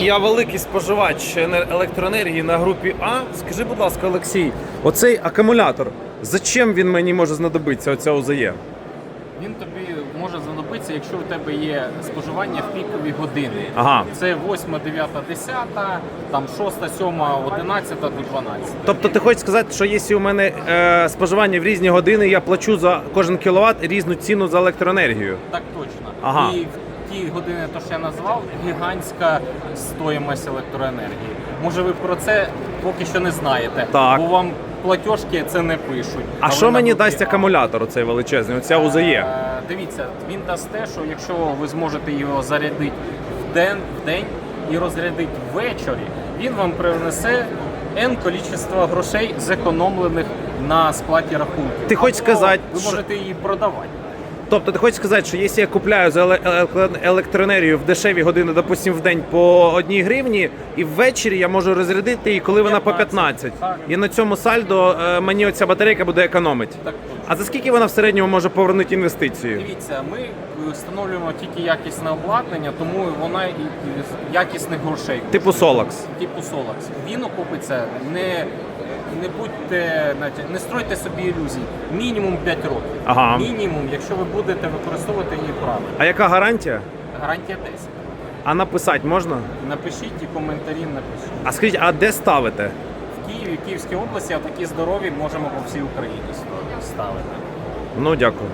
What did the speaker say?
Я великий споживач електроенергії на групі А. Скажи, будь ласка, Олексій, оцей акумулятор, зачем він мені може знадобитися, оця УЗЄ? Він тобі може знадобитися, якщо у тебе є споживання в пікові години. Ага. Це 8, 9, 10, там 6, 7, 11 до 12. Тобто ти хочеш сказати, що якщо у мене е, споживання в різні години, я плачу за кожен кіловат різну ціну за електроенергію. Так точно. Ага. І ті години, то що я назвав, гігантська стоїмость електроенергії. Може, ви про це поки що не знаєте, Так. бо вам платіжки це не пишуть. А Але що мені групі дасть акумулятор оцей величезний, оця? Е, Дивіться, він дасть те, що якщо ви зможете його зарядити в день, в день і розрядити ввечері, він вам принесе N кількість грошей зекономлених на сплаті рахунків. Ти Або сказати, ви що- можете її продавати. Тобто ти хочеш сказати, що якщо я купляю за еле- еле- електроенергію в дешеві години, допустим, в день по одній гривні, і ввечері я можу розрядити її, коли вона по 15. 15. І на цьому сальдо е, мені оця батарейка буде економити. А за скільки вона в середньому може повернути інвестицію? Дивіться, ми е, встановлюємо тільки якісне обладнання, тому вона і з якісних грошей. Типу Solax. типу Solax. Він окупиться, не, не будьте, не стройте собі ілюзій. Мінімум 5 років. Ага. Мінімум, якщо ви будете використовувати її правильно. А яка гарантія? Гарантія 10. А написати можна? Напишіть і коментарі напишіть. А скажіть, а де ставите? В Києві, Київській області, а такі здорові можемо по всій Україні ставити. Ну дякую.